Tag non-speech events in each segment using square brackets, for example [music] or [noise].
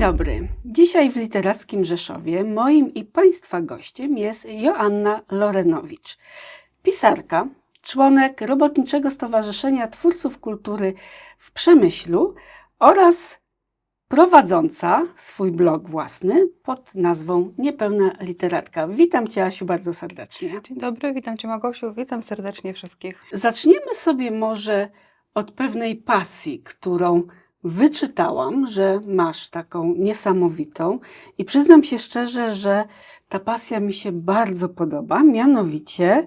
dobry. Dzisiaj w Literackim Rzeszowie moim i Państwa gościem jest Joanna Lorenowicz, pisarka, członek Robotniczego Stowarzyszenia Twórców Kultury w Przemyślu oraz prowadząca swój blog własny pod nazwą Niepełna Literatka. Witam Cię, Asiu, bardzo serdecznie. Dzień dobry, witam Cię Magosiu, witam serdecznie wszystkich. Zaczniemy sobie może od pewnej pasji, którą wyczytałam, że masz taką niesamowitą i przyznam się szczerze, że ta pasja mi się bardzo podoba, mianowicie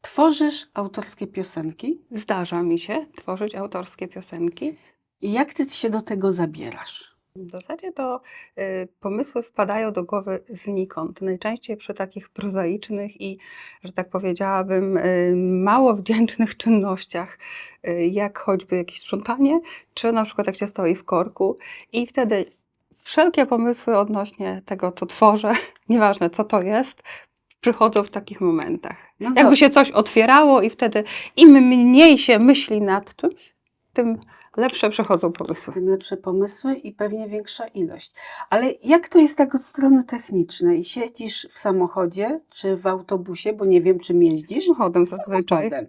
tworzysz autorskie piosenki. Zdarza mi się tworzyć autorskie piosenki. I jak ty się do tego zabierasz? W zasadzie to y, pomysły wpadają do głowy znikąd. Najczęściej przy takich prozaicznych i, że tak powiedziałabym, y, mało [laughs] wdzięcznych czynnościach, y, jak choćby jakieś sprzątanie, czy na przykład jak się stoi w korku. I wtedy wszelkie pomysły odnośnie tego, co tworzę, [laughs] nieważne co to jest, przychodzą w takich momentach. No Jakby dobrze. się coś otwierało i wtedy im mniej się myśli nad czymś, tym lepsze przychodzą pomysły. tym lepsze pomysły i pewnie większa ilość. Ale jak to jest tak od strony technicznej? Siedzisz w samochodzie czy w autobusie, bo nie wiem, czym jeździsz? Samochodem zazwyczaj. Samochodem.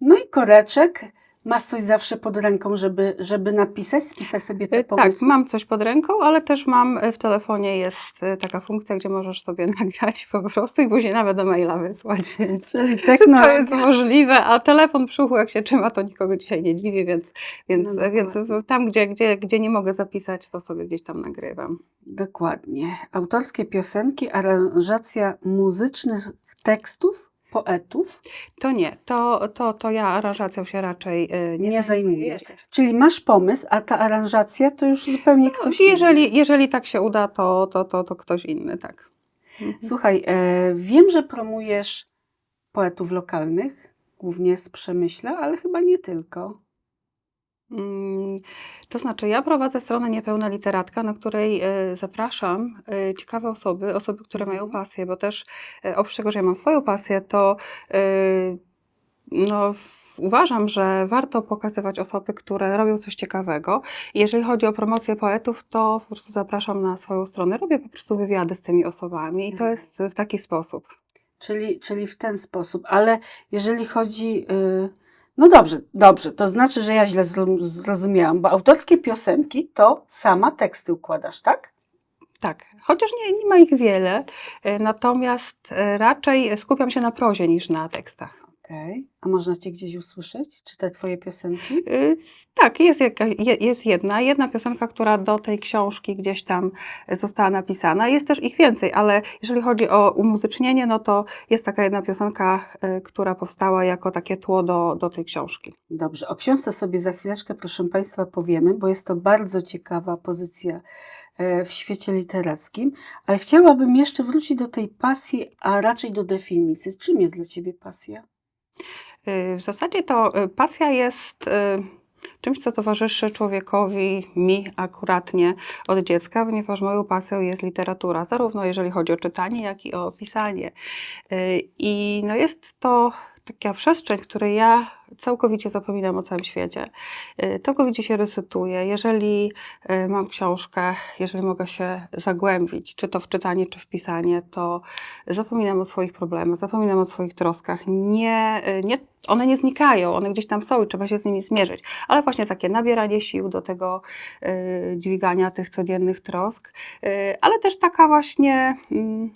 No i koreczek. Masz coś zawsze pod ręką, żeby, żeby napisać, spisać sobie te Y, Tak, pomysły? mam coś pod ręką, ale też mam y, w telefonie jest y, taka funkcja, gdzie możesz sobie [laughs] nagrać po prostu i później nawet do maila wysłać, Czyli [laughs] to technologia. jest możliwe, a telefon przy uchu jak się trzyma, to nikogo dzisiaj nie dziwi, więc, więc, No więc tam, gdzie, gdzie, gdzie nie mogę zapisać, to sobie gdzieś tam nagrywam. Dokładnie. Autorskie piosenki, aranżacja muzycznych tekstów, poetów. To nie, to, to, to ja aranżacją się raczej y, nie, Nie zajmuję. Czyli masz pomysł, a ta aranżacja to już zupełnie ktoś Ktoś, inny. jeżeli, jeżeli tak się uda, to, to, to, to ktoś inny, tak. Mhm. Słuchaj, e, wiem, że promujesz poetów lokalnych, głównie z Przemyśla, ale chyba nie tylko. Mm, To znaczy, ja prowadzę stronę Niepełna Literatka, na której e, zapraszam e, ciekawe osoby, osoby, które mają Mhm. pasję, bo też e, oprócz tego, że ja mam swoją pasję, to e, no, uważam, że warto pokazywać osoby, które robią coś ciekawego. Jeżeli chodzi o promocję poetów, to po prostu zapraszam na swoją stronę. Robię po prostu wywiady z tymi osobami i to Mhm. jest w taki sposób. Czyli, czyli w ten sposób. Ale jeżeli chodzi. y, No dobrze, dobrze, to znaczy, że ja źle zro- zrozumiałam, bo autorskie piosenki to sama teksty układasz, tak? Tak, chociaż nie, nie ma ich wiele, e, natomiast e, raczej skupiam się na prozie niż na tekstach. Okej. A można cię gdzieś usłyszeć? Czy te twoje piosenki? Y, Tak, jest, jaka, je- jest jedna, jedna piosenka, która do tej książki gdzieś tam została napisana. Jest też ich więcej, ale jeżeli chodzi o umuzycznienie, no to jest taka jedna piosenka, y, która powstała jako takie tło do, do tej książki. Dobrze, o książce sobie za chwileczkę, proszę Państwa, powiemy, bo jest to bardzo ciekawa pozycja e, w świecie literackim, ale chciałabym jeszcze wrócić do tej pasji, a raczej do definicji. Czym jest dla Ciebie pasja? Y, W zasadzie to y, pasja jest y, czymś, co towarzyszy człowiekowi, mi akuratnie od dziecka, ponieważ moją pasją jest literatura, zarówno jeżeli chodzi o czytanie, jak i o pisanie. I no jest to taka przestrzeń, której ja całkowicie zapominam o całym świecie. Y, Całkowicie się resetuję. Jeżeli y, mam książkę, jeżeli mogę się zagłębić, czy to w czytanie, czy w pisanie, to zapominam o swoich problemach, zapominam o swoich troskach. Nie, y, nie, one nie znikają, one gdzieś tam są i trzeba się z nimi zmierzyć. Ale właśnie takie nabieranie sił do tego dźwigania tych codziennych trosk, ale też taka właśnie, mm,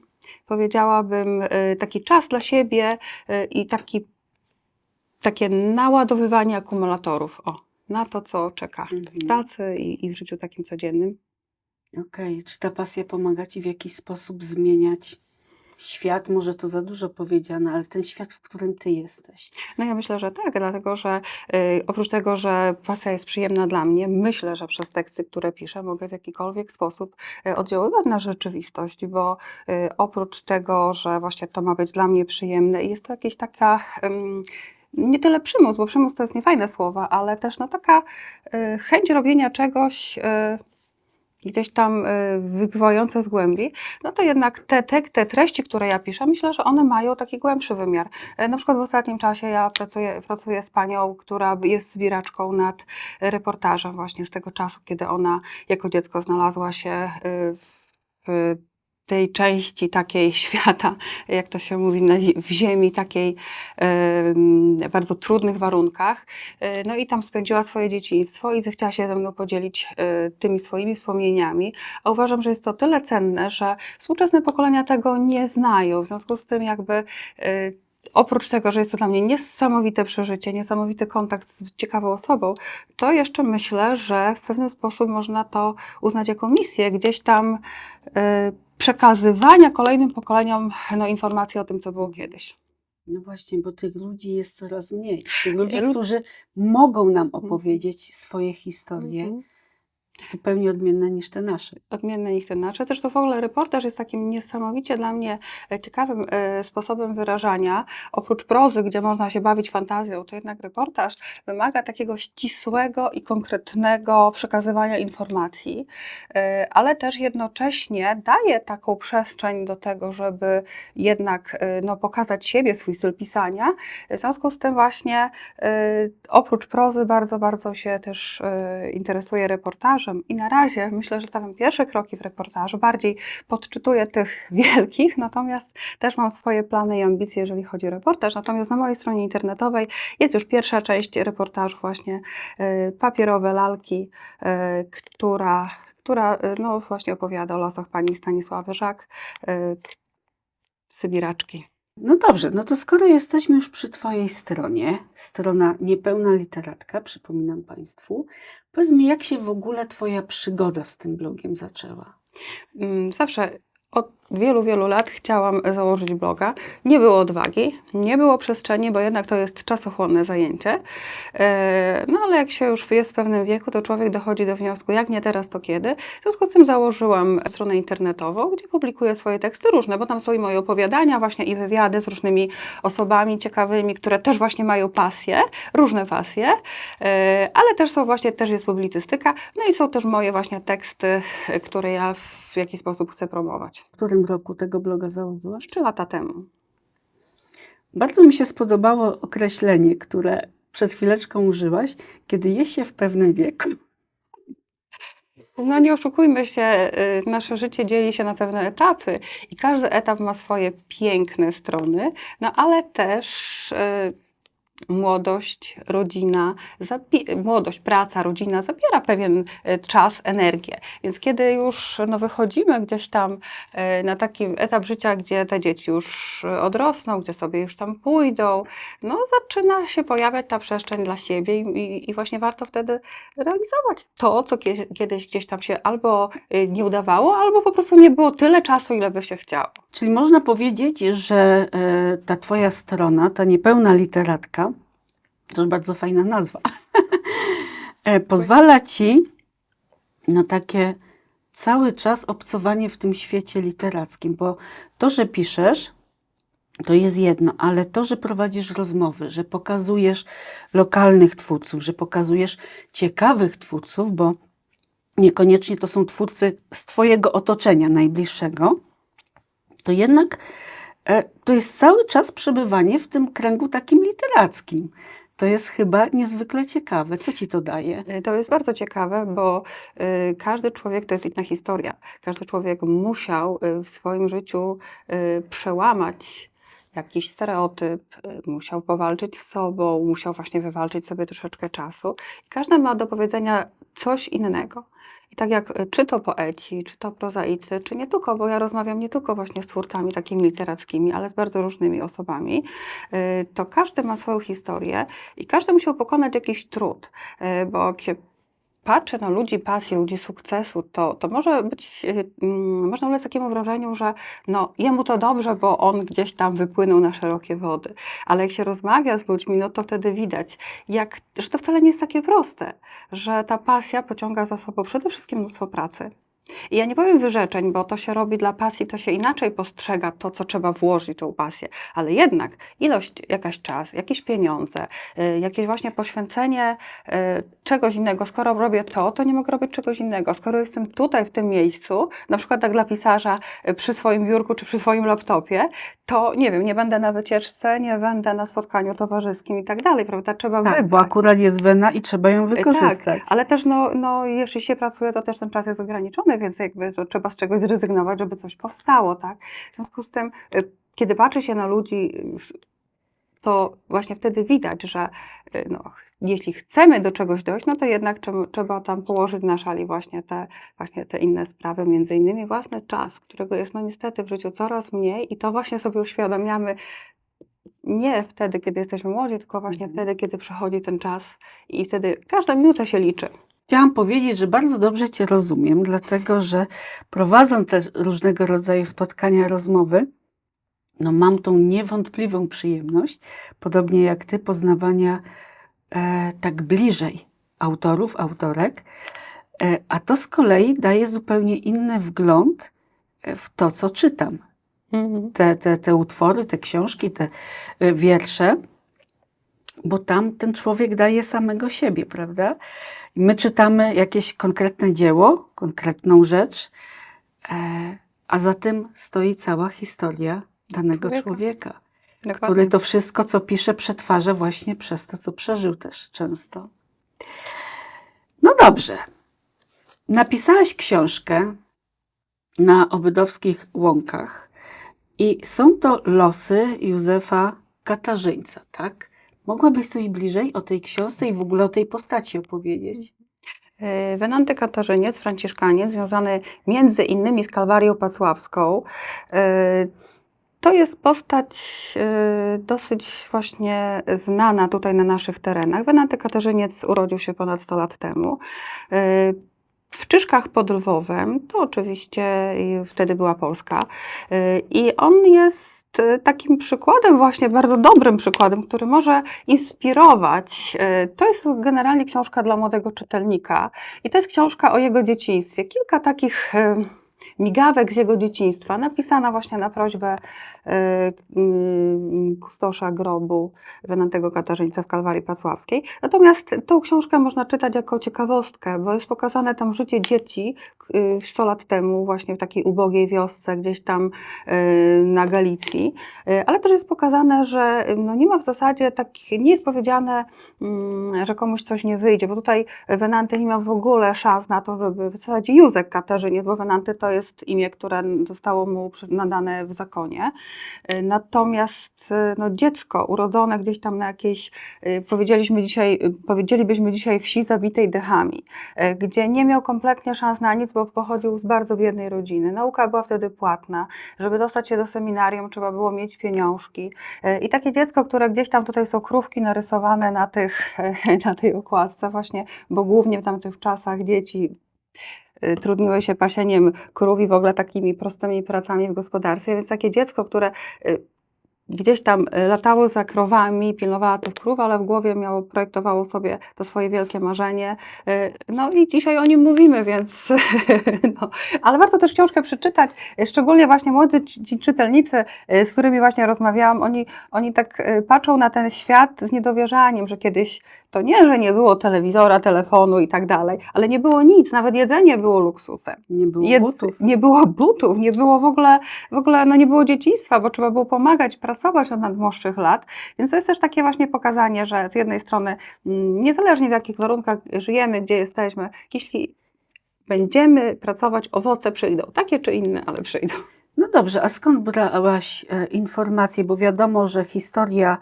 powiedziałabym, y, taki czas dla siebie y, i taki, takie naładowywanie akumulatorów. O, na to, co czeka w Mhm. pracy i, i w życiu takim codziennym. Okej, czy ta pasja pomaga Ci w jakiś sposób zmieniać świat? Może to za dużo powiedziane, ale ten świat, w którym Ty jesteś. No ja myślę, że tak, dlatego że y, oprócz tego, że pasja jest przyjemna dla mnie, myślę, że przez teksty, które piszę, mogę w jakikolwiek sposób y, oddziaływać na rzeczywistość, bo y, oprócz tego, że właśnie to ma być dla mnie przyjemne, jest to jakieś taka. ym, nie tyle przymus, bo przymus to jest niefajne słowa, ale też no taka y, chęć robienia czegoś, y, gdzieś tam y, wypływające z głębi, no to jednak te, te, te treści, które ja piszę, myślę, że one mają taki głębszy wymiar. E, Na przykład w ostatnim czasie ja pracuję, pracuję z panią, która jest zbieraczką nad reportażem właśnie z tego czasu, kiedy ona jako dziecko znalazła się y, w tej części takiej [laughs] świata, jak to się mówi, na, w ziemi, takiej em, bardzo trudnych warunkach. E, No i tam spędziła swoje dzieciństwo i zechciała się ze mną podzielić e, tymi swoimi wspomnieniami. A uważam, że jest to tyle cenne, że współczesne pokolenia tego nie znają. W związku z tym jakby e, oprócz tego, że jest to dla mnie niesamowite przeżycie, niesamowity kontakt z ciekawą osobą, to jeszcze myślę, że w pewien sposób można to uznać jako misję gdzieś tam przekazywania kolejnym pokoleniom no, informacji o tym, co było kiedyś. No właśnie, bo tych ludzi jest coraz mniej. Tych ludzi, Lu- którzy mogą nam opowiedzieć swoje historie, Mhm. Zupełnie odmienne niż te nasze. odmienne niż te nasze. Też to w ogóle reportaż jest takim niesamowicie dla mnie e, ciekawym e, sposobem wyrażania. Oprócz prozy, gdzie można się bawić fantazją, to jednak reportaż wymaga takiego ścisłego i konkretnego przekazywania informacji, e, ale też jednocześnie daje taką przestrzeń do tego, żeby jednak no, pokazać siebie, swój styl pisania. W związku z tym właśnie oprócz prozy bardzo, bardzo się też e, interesuję reportażem i na razie myślę, że stawiam pierwsze kroki w reportażu, bardziej podczytuję tych [laughs] wielkich, natomiast też mam swoje plany i ambicje, jeżeli chodzi o reportaż. Natomiast na mojej stronie internetowej jest już pierwsza część reportażu właśnie e, papierowe lalki, e, która, która e, no właśnie opowiada o losach pani Stanisławy Żak, k- Sybiraczki. No dobrze, no to skoro jesteśmy już przy Twojej stronie, strona Niepełna Literatka, przypominam Państwu, powiedz mi, jak się w ogóle Twoja przygoda z tym blogiem zaczęła? Mm, Zawsze od wielu, wielu lat chciałam założyć bloga. Nie było odwagi, nie było przestrzeni, bo jednak to jest czasochłonne zajęcie. E, No ale jak się już jest w pewnym wieku, to człowiek dochodzi do wniosku, jak nie teraz, to kiedy. W związku z tym założyłam stronę internetową, gdzie publikuję swoje teksty różne, bo tam są i moje opowiadania, właśnie i wywiady z różnymi osobami ciekawymi, które też właśnie mają pasje, różne pasje, e, ale też są właśnie, też jest publicystyka, no i są też moje właśnie teksty, które ja w jakiś sposób chcę promować. W którym roku tego bloga założyłaś? Trzy lata temu. Bardzo mi się spodobało określenie, które przed chwileczką użyłaś, kiedy jest się w pewnym wieku. No nie oszukujmy się, y, nasze życie dzieli się na pewne etapy i każdy etap ma swoje piękne strony, no ale też y, młodość, rodzina, młodość, praca, rodzina zabiera pewien y, czas, energię. Więc kiedy już no, wychodzimy gdzieś tam y, na taki etap życia, gdzie te dzieci już y, odrosną, gdzie sobie już tam pójdą, no zaczyna się pojawiać ta przestrzeń dla siebie i, i- właśnie warto wtedy realizować to, co kie- kiedyś gdzieś tam się albo nie udawało, albo po prostu nie było tyle czasu, ile by się chciało. Czyli można powiedzieć, że e, ta Twoja strona, ta Niepełna Literatka, to już bardzo fajna nazwa, [laughs] e, pozwala Ci na takie cały czas obcowanie w tym świecie literackim, bo to, że piszesz, to jest jedno, ale to, że prowadzisz rozmowy, że pokazujesz lokalnych twórców, że pokazujesz ciekawych twórców, bo niekoniecznie to są twórcy z Twojego otoczenia najbliższego, to jednak e, to jest cały czas przebywanie w tym kręgu takim literackim. To jest chyba niezwykle ciekawe. Co ci to daje? Y, To jest bardzo ciekawe, bo y, każdy człowiek to jest inna historia. Każdy człowiek musiał y, w swoim życiu y, przełamać jakiś stereotyp, musiał powalczyć z sobą, musiał właśnie wywalczyć sobie troszeczkę czasu. I każdy ma do powiedzenia coś innego. I tak jak y, czy to poeci, czy to prozaicy, czy nie tylko, bo ja rozmawiam nie tylko właśnie z twórcami takimi literackimi, ale z bardzo różnymi osobami, y, to każdy ma swoją historię i każdy musiał pokonać jakiś trud, y, bo patrzę na ludzi pasji, ludzi sukcesu, to, to może być, y, mm, można ulec takiemu wrażeniu, że no, jemu to dobrze, bo on gdzieś tam wypłynął na szerokie wody. Ale jak się rozmawia z ludźmi, no to wtedy widać, jak, że to wcale nie jest takie proste, że ta pasja pociąga za sobą przede wszystkim mnóstwo pracy. I ja nie powiem wyrzeczeń, bo to się robi dla pasji, to się inaczej postrzega to, co trzeba włożyć tą pasję, ale jednak ilość, jakaś czas, jakieś pieniądze, y, jakieś właśnie poświęcenie y, czegoś innego. Skoro robię to, to nie mogę robić czegoś innego. Skoro jestem tutaj, w tym miejscu, na przykład tak dla pisarza y, przy swoim biurku czy przy swoim laptopie, to nie wiem, nie będę na wycieczce, nie będę na spotkaniu towarzyskim i tak dalej, prawda? Trzeba Tak, bo wybrać. akurat jest wena i trzeba ją wykorzystać. Tak, ale też no, no, jeśli się pracuje, to też ten czas jest ograniczony, więc jakby to trzeba z czegoś zrezygnować, żeby coś powstało, tak? W związku z tym, y, kiedy patrzy się na ludzi, to właśnie wtedy widać, że y, no, jeśli chcemy do czegoś dojść, no to jednak trzeba, trzeba tam położyć na szali właśnie te, właśnie te inne sprawy, między innymi własny czas, którego jest no niestety w życiu coraz mniej i to właśnie sobie uświadamiamy nie wtedy, kiedy jesteśmy młodzi, tylko właśnie Mhm. wtedy, kiedy przychodzi ten czas i wtedy każda minuta się liczy. Chciałam powiedzieć, że bardzo dobrze Cię rozumiem, dlatego że prowadząc te różnego rodzaju spotkania, rozmowy, no mam tą niewątpliwą przyjemność, podobnie jak Ty, poznawania e, tak bliżej autorów, autorek, e, a to z kolei daje zupełnie inny wgląd e, w to, co czytam. Te, te, te utwory, te książki, te e, wiersze, bo tam ten człowiek daje samego siebie, prawda? I my czytamy jakieś konkretne dzieło, konkretną rzecz, e, a za tym stoi cała historia danego Człowieka. człowieka, Dokładnie. który to wszystko, co pisze, przetwarza właśnie przez to, co przeżył też często. No dobrze. Napisałaś książkę na obydowskich łąkach i są to losy Józefa Katarzyńca, tak? Mogłabyś coś bliżej o tej książce i w ogóle o tej postaci opowiedzieć? Wenanty Katarzyniec, franciszkaniec, związany między innymi z Kalwarią Pacławską. Y, To jest postać y, dosyć właśnie znana tutaj na naszych terenach. Wenanty Katarzyniec urodził się ponad 100 lat temu. W Czyszkach pod Lwowem, to oczywiście wtedy była Polska. I on jest y, takim przykładem, właśnie bardzo dobrym przykładem, który może inspirować. Y, To jest generalnie książka dla młodego czytelnika i to jest książka o jego dzieciństwie. Kilka takich y, migawek z jego dzieciństwa, napisana właśnie na prośbę y, y, kustosza grobu Wenantego Katarzyńca w Kalwarii Pacławskiej. Natomiast tą książkę można czytać jako ciekawostkę, bo jest pokazane tam życie dzieci y, 100 lat temu, właśnie w takiej ubogiej wiosce gdzieś tam y, na Galicji, Y, ale też jest pokazane, że y, no nie ma w zasadzie tak, nie jest powiedziane, mm, że komuś coś nie wyjdzie, bo tutaj Wenanty nie miał w ogóle szans na to, żeby w zasadzie Józek Katarzyniec, bo Wenanty to jest imię, które zostało mu nadane w zakonie. Y, Natomiast y, no, dziecko urodzone gdzieś tam na jakiejś, y, powiedzieliśmy dzisiaj, powiedzielibyśmy dzisiaj wsi zabitej dechami, gdzie nie miał kompletnie szans na nic, bo pochodził z bardzo biednej rodziny. Nauka była wtedy płatna. Żeby dostać się do seminarium, trzeba było mieć pieniążki. I takie dziecko, które gdzieś tam tutaj są krówki narysowane na, tych, [laughs] na tej okładce właśnie, bo głównie w tamtych czasach dzieci trudniły się pasieniem krów i w ogóle takimi prostymi pracami w gospodarstwie, więc takie dziecko, które y, gdzieś tam y, latało za krowami, pilnowało tych krów, ale w głowie miało, projektowało sobie to swoje wielkie marzenie. Y, No i dzisiaj o nim mówimy, więc [laughs] no. ale warto też książkę przeczytać, y, szczególnie właśnie młodzi ci- czytelnicy, y, z którymi właśnie rozmawiałam, oni, oni tak y, patrzą na ten świat z niedowierzaniem, że kiedyś to nie, że nie było telewizora, telefonu i tak dalej, ale nie było nic, nawet jedzenie było luksusem. Nie było Jedz- butów. Nie było butów, nie było w ogóle, w ogóle no nie było dzieciństwa, bo trzeba było pomagać, pracować od nadmłodszych lat. Więc to jest też takie właśnie pokazanie, że z jednej strony, mm, niezależnie w jakich warunkach żyjemy, gdzie jesteśmy, jeśli będziemy pracować, owoce przyjdą. Takie czy inne, ale przyjdą. No dobrze, a skąd brałaś e, informacje? Bo wiadomo, że historia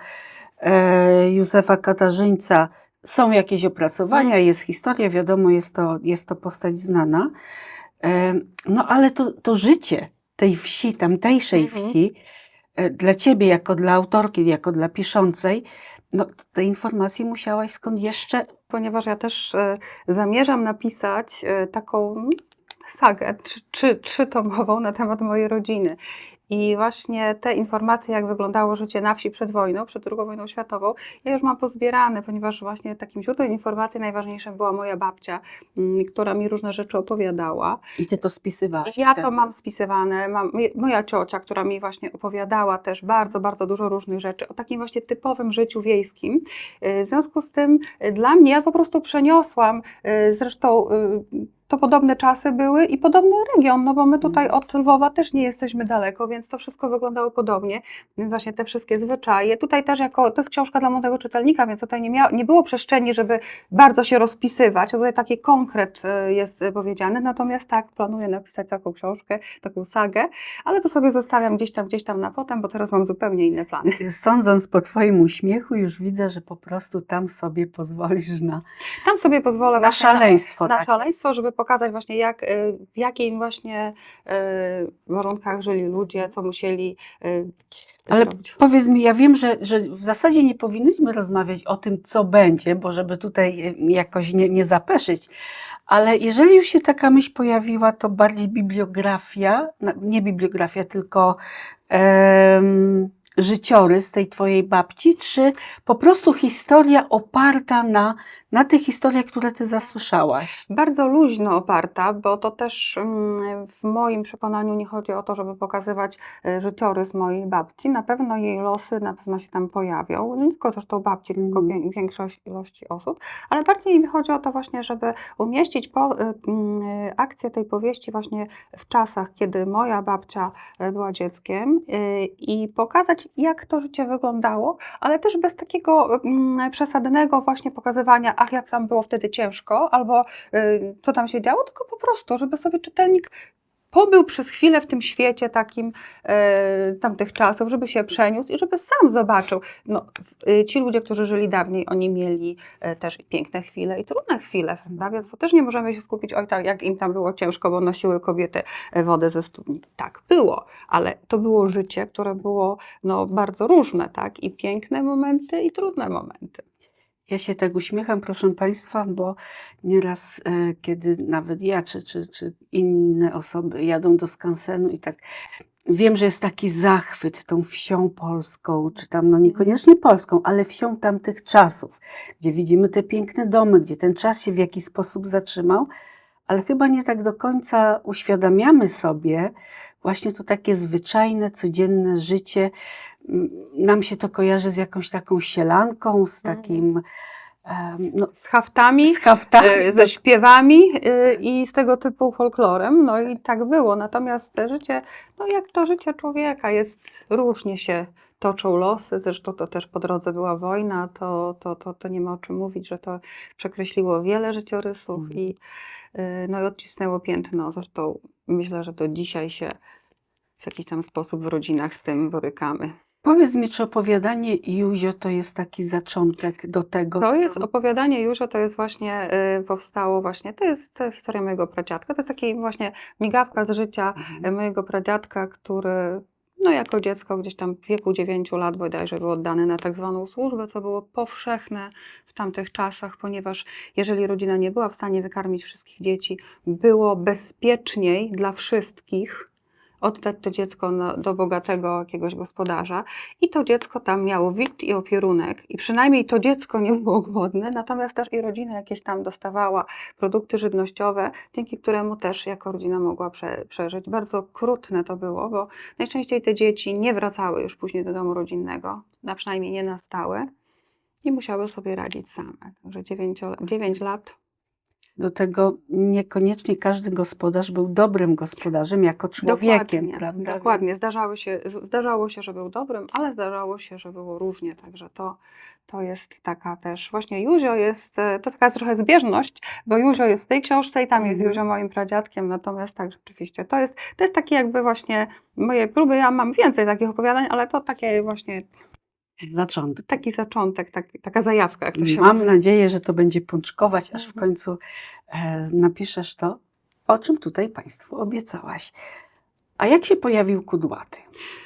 e, Józefa Katarzyńca są jakieś opracowania, jest historia, wiadomo, jest to, jest to postać znana. No ale to, to życie tej wsi, tamtejszej Mhm. wsi, e, dla ciebie, jako dla autorki, jako dla piszącej, no te informacje musiałaś skąd jeszcze Ponieważ ja też e, zamierzam napisać e, taką sagę trzy, trzy, trzytomową na temat mojej rodziny. I właśnie te informacje, jak wyglądało życie na wsi przed wojną, przed II wojną światową, ja już mam pozbierane, ponieważ właśnie takim źródłem informacji najważniejszym była moja babcia, mm, która mi różne rzeczy opowiadała. I ty to spisywałaś. Ja wtedy. to mam spisywane. Mam, moja ciocia, która mi właśnie opowiadała też bardzo, bardzo dużo różnych rzeczy o takim właśnie typowym życiu wiejskim. Y, W związku z tym y, dla mnie ja po prostu przeniosłam, y, zresztą to podobne czasy były i podobny region, no bo my tutaj od Lwowa też nie jesteśmy daleko, więc to wszystko wyglądało podobnie. Więc właśnie te wszystkie zwyczaje. Tutaj też jako, to jest książka dla młodego czytelnika, więc tutaj nie, mia, nie było przestrzeni, żeby bardzo się rozpisywać. Tutaj taki konkret y, jest powiedziany, natomiast tak, planuję napisać taką książkę, taką sagę, ale to sobie zostawiam gdzieś tam, gdzieś tam na potem, bo teraz mam zupełnie inne plany. Sądząc po twoim uśmiechu, już widzę, że po prostu tam sobie pozwolisz na, Tam sobie pozwolę na na- szaleństwo. na tak. szaleństwo, żeby pokazać właśnie jak, y, w jakim właśnie y, warunkach żyli ludzie, co musieli y, Ale zrobić. Powiedz mi, ja wiem, że, że w zasadzie nie powinnyśmy rozmawiać o tym, co będzie, bo żeby tutaj jakoś nie, nie zapeszyć, ale jeżeli już się taka myśl pojawiła, to bardziej bibliografia, nie bibliografia, tylko em, życiorys tej twojej babci, czy po prostu historia oparta na, na tych historiach, które ty zasłyszałaś? Bardzo luźno oparta, bo to też mm, w moim przekonaniu nie chodzi o to, żeby pokazywać e, życiorys mojej babci. Na pewno jej losy na pewno się tam pojawią, nie tylko zresztą babci, tylko wię- większość ilości osób, ale bardziej mi chodzi o to właśnie, żeby umieścić po, e, mm, e, akcję tej powieści właśnie w czasach, kiedy moja babcia była dzieckiem i pokazać, jak to życie wyglądało, ale też bez takiego mm, przesadnego właśnie pokazywania, ach, jak tam było wtedy ciężko, albo y, co tam się działo, tylko po prostu, żeby sobie czytelnik pobył przez chwilę w tym świecie takim e, tamtych czasów, żeby się przeniósł i żeby sam zobaczył. No, y, ci ludzie, którzy żyli dawniej, oni mieli też piękne chwile i trudne chwile, prawda? Więc to też nie możemy się skupić, oj tak, jak im tam było ciężko, bo nosiły kobiety wodę ze studni. Tak, było, ale to było życie, które było no, bardzo różne, tak? I piękne momenty, i trudne momenty. Ja się tak uśmiecham, proszę Państwa, bo nieraz, e, kiedy nawet ja czy, czy, czy inne osoby jadą do skansenu i tak wiem, że jest taki zachwyt tą wsią polską, czy tam no niekoniecznie polską, ale wsią tamtych czasów, gdzie widzimy te piękne domy, gdzie ten czas się w jakiś sposób zatrzymał, ale chyba nie tak do końca uświadamiamy sobie właśnie to takie zwyczajne, codzienne życie. Nam się to kojarzy z jakąś taką sielanką, z Mhm. takim no, Z haftami, z haftami. e, ze śpiewami e, i z tego typu folklorem. No i tak było. Natomiast te życie, no jak to życie człowieka jest, różnie się toczą losy. Zresztą to też po drodze była wojna, to, to, to, to nie ma o czym mówić, że to przekreśliło wiele życiorysów Mhm. i, e, no i odcisnęło piętno. Zresztą myślę, że do dzisiaj się w jakiś tam sposób w rodzinach z tym borykamy. Powiedz mi, czy opowiadanie Józio to jest taki zaczątek do tego? To jest opowiadanie Józio, to jest właśnie, y, powstało właśnie, to jest to historia mojego pradziadka, to jest taki właśnie migawka z życia Mhm. y, mojego pradziadka, który no jako dziecko gdzieś tam w wieku 9 lat bodajże był oddany na tak zwaną służbę, co było powszechne w tamtych czasach, ponieważ jeżeli rodzina nie była w stanie wykarmić wszystkich dzieci, było bezpieczniej dla wszystkich oddać to dziecko na, do bogatego jakiegoś gospodarza i to dziecko tam miało wikt i opierunek i przynajmniej to dziecko nie było głodne, natomiast też i rodzina jakieś tam dostawała produkty żywnościowe, dzięki któremu też jako rodzina mogła prze, przeżyć. Bardzo okrutne to było, bo najczęściej te dzieci nie wracały już później do domu rodzinnego, a przynajmniej nie na stałe i musiały sobie radzić same. Także 9, 9 lat Do tego niekoniecznie każdy gospodarz był dobrym gospodarzem jako człowiekiem, Dokładnie, prawda? Dokładnie. Zdarzały się, zdarzało się, że był dobrym, ale zdarzało się, że było różnie. Także to, to jest taka też. Właśnie Józio jest, e, to taka trochę zbieżność, bo Józio jest w tej książce i tam jest Mhm. Józio moim pradziadkiem. Natomiast tak, rzeczywiście, to jest, to jest takie jakby właśnie moje próby. Ja mam więcej takich opowiadań, ale to takie właśnie Zaczątek. taki zaczątek, tak, taka zajawka, jak to się Mam mówi. nadzieję, że to będzie pączkować, aż w Mhm. końcu e, napiszesz to, o czym tutaj Państwu obiecałaś. A jak się pojawił kudłaty?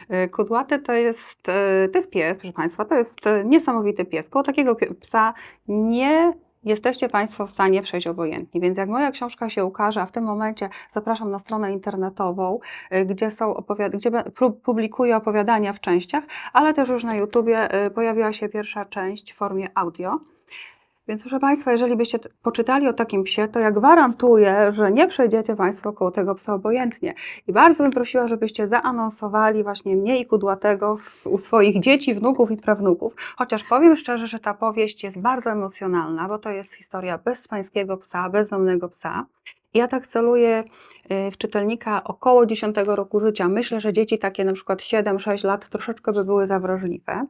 E, Kudłaty to jest, e, to jest pies, proszę Państwa, to jest e, niesamowity pies. Koło takiego psa nie jesteście Państwo w stanie przejść obojętnie. Więc jak moja książka się ukaże, a w tym momencie zapraszam na stronę internetową, y, gdzie, są gdzie publikuję opowiadania w częściach, ale też już na YouTubie y, pojawiła się pierwsza część w formie audio. Więc proszę Państwa, jeżeli byście poczytali o takim psie, to ja gwarantuję, że nie przejdziecie Państwo koło tego psa obojętnie. I bardzo bym prosiła, żebyście zaanonsowali właśnie mnie i Kudłatego u swoich dzieci, wnuków i prawnuków. Chociaż powiem szczerze, że ta powieść jest bardzo emocjonalna, bo to jest historia bezpańskiego psa, bezdomnego psa. Ja tak celuję y, w czytelnika około 10 roku życia. Myślę, że dzieci takie na przykład 7-6 lat troszeczkę by były zawrażliwe.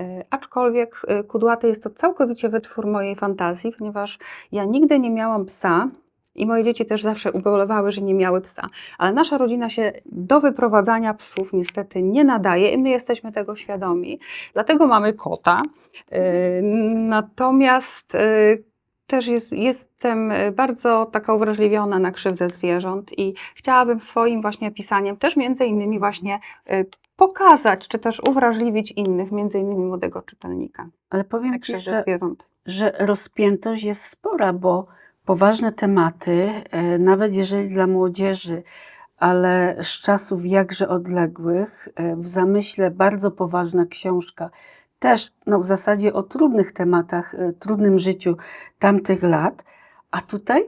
Y, Aczkolwiek y, kudłaty jest to całkowicie wytwór mojej fantazji, ponieważ ja nigdy nie miałam psa. I moje dzieci też zawsze ubolewały, że nie miały psa. Ale nasza rodzina się do wyprowadzania psów niestety nie nadaje i my jesteśmy tego świadomi. Dlatego mamy kota. Natomiast też jest, jestem y, bardzo taka uwrażliwiona na krzywdę zwierząt i chciałabym swoim właśnie pisaniem też między innymi właśnie y, pokazać, czy też uwrażliwić innych, między innymi młodego czytelnika Ale powiem Ci, że, zwierząt. że rozpiętość jest spora, bo poważne tematy, e, nawet jeżeli dla młodzieży, ale z czasów jakże odległych, e, w zamyśle bardzo poważna książka, też no, w zasadzie o trudnych tematach, e, trudnym życiu tamtych lat, a tutaj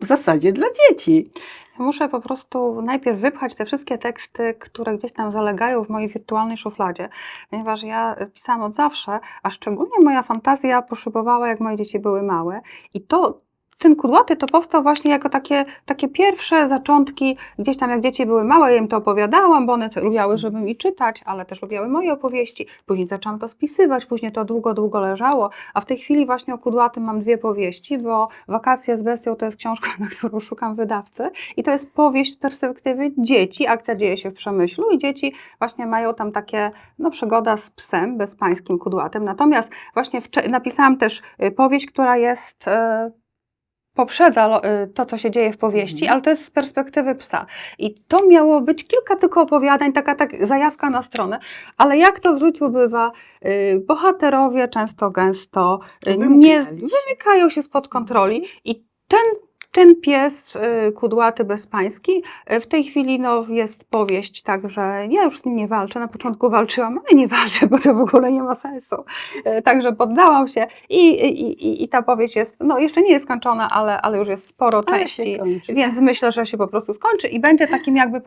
w zasadzie dla dzieci. Muszę po prostu najpierw wypchać te wszystkie teksty, które gdzieś tam zalegają w mojej wirtualnej szufladzie, ponieważ ja pisałam od zawsze, a szczególnie moja fantazja poszybowała, jak moje dzieci były małe. I to, ten kudłaty to powstał właśnie jako takie, takie pierwsze zaczątki, gdzieś tam jak dzieci były małe, ja im to opowiadałam, bo one lubiały, żeby mi czytać, ale też lubiały moje opowieści. Później zaczęłam to spisywać, później to długo, długo leżało, a w tej chwili właśnie o kudłatym mam dwie powieści, bo Wakacje z bestią to jest książka, [laughs] na którą szukam wydawcy i to jest powieść z perspektywy dzieci. Akcja dzieje się w Przemyślu i dzieci właśnie mają tam takie, no przygoda z psem bezpańskim kudłatem. Natomiast właśnie napisałam też y, powieść, która jest... y, poprzedza y, to, co się dzieje w powieści, Mhm. ale to jest z perspektywy psa. I to miało być kilka tylko opowiadań, taka tak zajawka na stronę, ale jak to w życiu bywa, y, bohaterowie często gęsto y, nie wymykają się spod kontroli i ten, ten pies y, kudłaty bezpański y, w tej chwili no, jest powieść, także ja już z nim nie walczę. Na początku walczyłam, ale nie walczę, bo to w ogóle nie ma sensu. Y, Także poddałam się i, i, i, i ta powieść jest, no jeszcze nie jest skończona, ale, ale już jest sporo Ale części. Więc myślę, że się po prostu skończy i będzie takim jakby,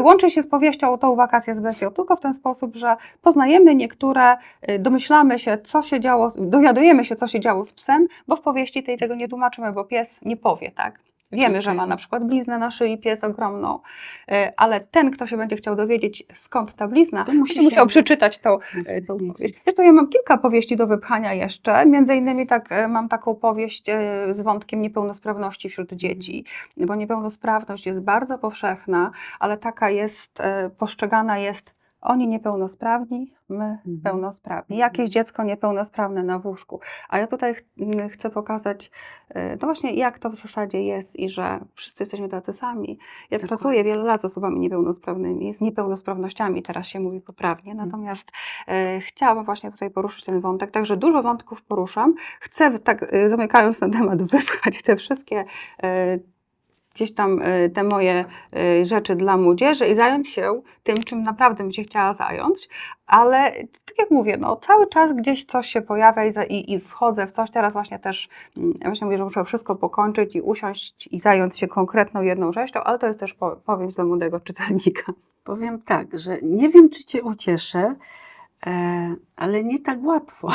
łączy się z powieścią tą wakację z bestią, tylko w ten sposób, że poznajemy niektóre, domyślamy się, co się działo, dowiadujemy się, co się działo z psem, bo w powieści tej tego nie tłumaczymy, bo pies nie powie, tak? Wiemy, że ma na przykład bliznę na szyi, pies ogromną, y, ale ten, kto się będzie chciał dowiedzieć, skąd ta blizna, To musi musi się musiał przeczytać tą, e, tą powieść. Zresztą ja mam kilka powieści do wypchania jeszcze. Między innymi tak, e, mam taką powieść e, z wątkiem niepełnosprawności wśród dzieci, bo niepełnosprawność jest bardzo powszechna, ale taka jest, e, postrzegana jest oni niepełnosprawni, my pełnosprawni. Jakieś Mhm. dziecko niepełnosprawne na wózku. A ja tutaj ch- chcę pokazać, e, no właśnie jak to w zasadzie jest i że wszyscy jesteśmy tacy sami. Ja Dokładnie. pracuję wiele lat z osobami niepełnosprawnymi, z niepełnosprawnościami, teraz się mówi poprawnie, Mhm. natomiast e, chciałabym właśnie tutaj poruszyć ten wątek, także dużo wątków poruszam. Chcę tak e, zamykając ten temat wypchać te wszystkie gdzieś tam e, te moje e, rzeczy dla młodzieży i zająć się tym, czym naprawdę bym się chciała zająć, ale tak jak mówię, no, cały czas gdzieś coś się pojawia i, i, i wchodzę w coś. Teraz właśnie też, mm, właśnie mówię, że muszę wszystko pokończyć i usiąść i zająć się konkretną jedną rzeczą, ale to jest też po, powieść dla młodego czytelnika. Powiem tak, że nie wiem, czy Cię ucieszę, e, ale nie tak łatwo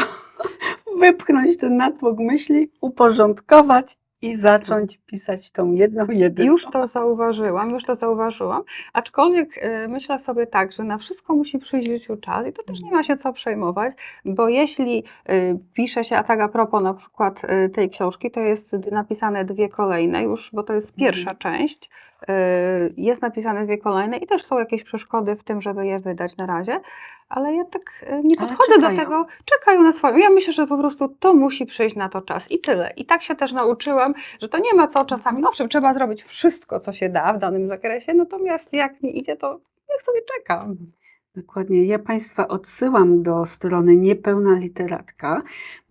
[laughs] wypchnąć ten natłok myśli, uporządkować i zacząć pisać tą jedną, jedyną. Już to zauważyłam, już to zauważyłam, aczkolwiek y, myślę sobie tak, że na wszystko musi przyjść w życiu czas i to też nie ma się co przejmować, bo jeśli y, pisze się, a tak a propos na przykład y, tej książki, to jest napisane dwie kolejne już, bo to jest pierwsza część, jest napisane dwie kolejne i też są jakieś przeszkody w tym, żeby je wydać na razie, ale ja tak y, nie podchodzę do tego, czekają na swoją. Ja myślę, że po prostu to musi przyjść na to czas i tyle. I tak się też nauczyłam, że to nie ma co czasami, owszem, trzeba zrobić wszystko, co się da w danym zakresie, natomiast jak nie idzie, to niech sobie czeka. Dokładnie. Ja Państwa odsyłam do strony Niepełna Literatka,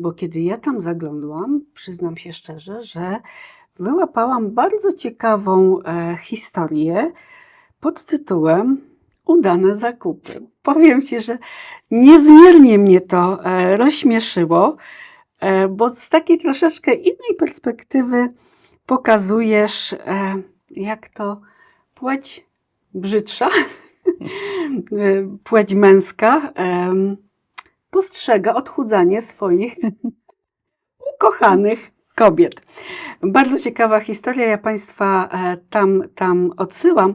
bo kiedy ja tam zaglądłam, przyznam się szczerze, że wyłapałam bardzo ciekawą e, historię pod tytułem Udane zakupy. Powiem Ci, że niezmiernie mnie to e, rozśmieszyło, e, bo z takiej troszeczkę innej perspektywy pokazujesz, jak to płeć brzydsza, [laughs] płeć męska postrzega odchudzanie swoich [laughs] ukochanych kobiet. Bardzo ciekawa historia, ja Państwa e, tam, tam odsyłam.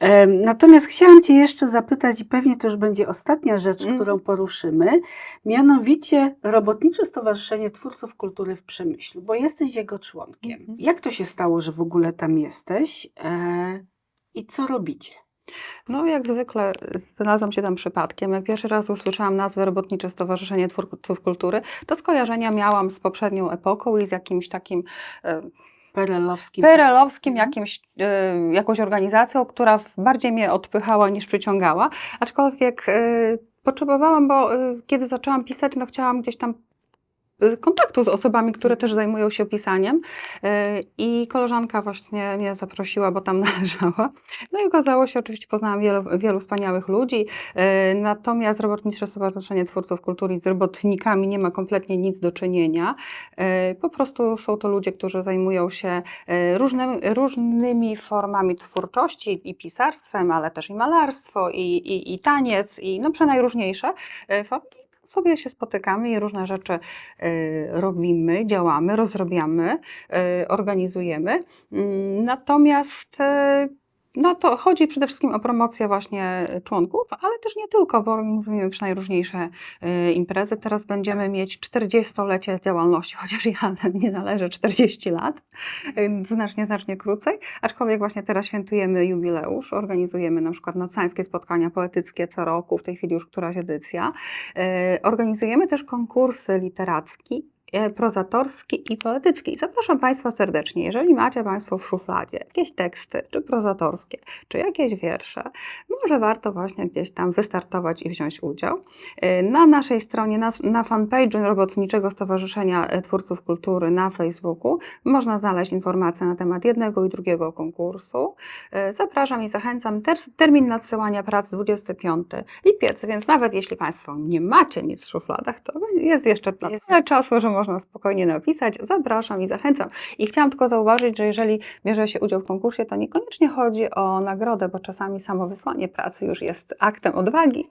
Em, Natomiast chciałam Cię jeszcze zapytać, i pewnie to już będzie ostatnia rzecz, Mhm. którą poruszymy, mianowicie Robotnicze Stowarzyszenie Twórców Kultury w Przemyślu, bo jesteś jego członkiem. Mhm. Jak to się stało, że w ogóle tam jesteś e, i co robicie? No, jak zwykle znalazłam się tam przypadkiem. Jak pierwszy raz usłyszałam nazwę Robotnicze Stowarzyszenie Twórców Kultury, to skojarzenia miałam z poprzednią epoką i z jakimś takim e, Perelowskim. PRL-owskim, Mhm. jakimś, e, jakąś organizacją, która bardziej mnie odpychała niż przyciągała. Aczkolwiek e, potrzebowałam, bo e, kiedy zaczęłam pisać, no chciałam gdzieś tam kontaktu z osobami, które też zajmują się pisaniem E, i koleżanka właśnie mnie zaprosiła, bo tam [laughs] należała. No i okazało się, oczywiście poznałam wielu, wielu wspaniałych ludzi, e, natomiast Robotnicze Stowarzyszenie Twórców Kultury z robotnikami nie ma kompletnie nic do czynienia. E, Po prostu są to ludzie, którzy zajmują się różnymi, różnymi formami twórczości i pisarstwem, ale też i malarstwo, i, i, i taniec, i no przenajróżniejsze formy. Sobie się spotykamy i różne rzeczy e, robimy, działamy, rozrabiamy, e, organizujemy. Mm, Natomiast e, no to chodzi przede wszystkim o promocję właśnie członków, ale też nie tylko, bo organizujemy przynajróżniejsze e, imprezy. Teraz będziemy mieć 40-lecie działalności, [laughs] chociaż ja nie należę 40 lat, e, znacznie, znacznie krócej. Aczkolwiek właśnie teraz świętujemy jubileusz, organizujemy na przykład nadsańskie spotkania poetyckie co roku, w tej chwili już któraś edycja. E, Organizujemy też konkursy literackie, e, prozatorskie i poetyckie. I zapraszam Państwa serdecznie, jeżeli macie Państwo w szufladzie jakieś teksty, czy prozatorskie, czy jakieś wiersze, może warto właśnie gdzieś tam wystartować i wziąć udział. E, Na naszej stronie, na, na fanpage'u Robotniczego Stowarzyszenia e, Twórców Kultury na Facebooku można znaleźć informacje na temat jednego i drugiego konkursu. E, Zapraszam i zachęcam. Ter- termin nadsyłania prac 25 lipiec, więc nawet jeśli Państwo nie macie nic w szufladach, to jest jeszcze Jest. czasu, że można spokojnie napisać. Zapraszam i zachęcam. I chciałam tylko zauważyć, że jeżeli bierze się udział w konkursie, to niekoniecznie chodzi o nagrodę, bo czasami samo wysłanie pracy już jest aktem odwagi,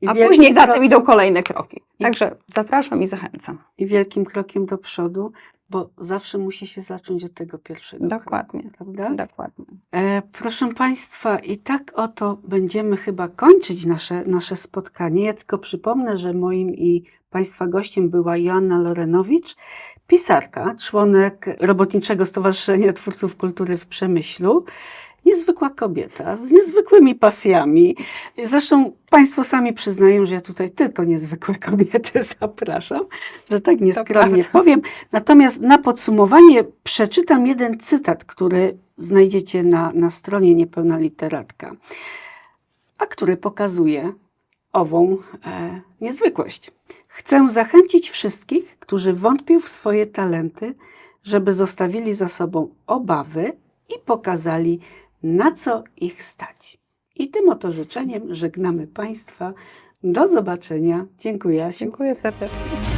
I a później za tym idą kolejne kroki. Także zapraszam i zachęcam. I wielkim krokiem do przodu, bo zawsze musi się zacząć od tego pierwszego Dokładnie. kroku, prawda? Dokładnie. E, proszę Państwa, i tak oto będziemy chyba kończyć nasze, nasze spotkanie. Ja tylko przypomnę, że moim i Państwa gościem była Joanna Lorenowicz, pisarka, członek Robotniczego Stowarzyszenia Twórców Kultury w Przemyślu. Niezwykła kobieta, z niezwykłymi pasjami. Zresztą Państwo sami przyznają, że ja tutaj tylko niezwykłe kobiety [laughs] zapraszam, że tak nieskromnie powiem. Natomiast na podsumowanie przeczytam jeden cytat, który znajdziecie na, na stronie Niepełna Literatka, a który pokazuje ową e, niezwykłość. Chcę zachęcić wszystkich, którzy wątpią w swoje talenty, żeby zostawili za sobą obawy i pokazali, na co ich stać. I tym oto życzeniem żegnamy Państwa. Do zobaczenia. Dziękuję. Dziękuję serdecznie.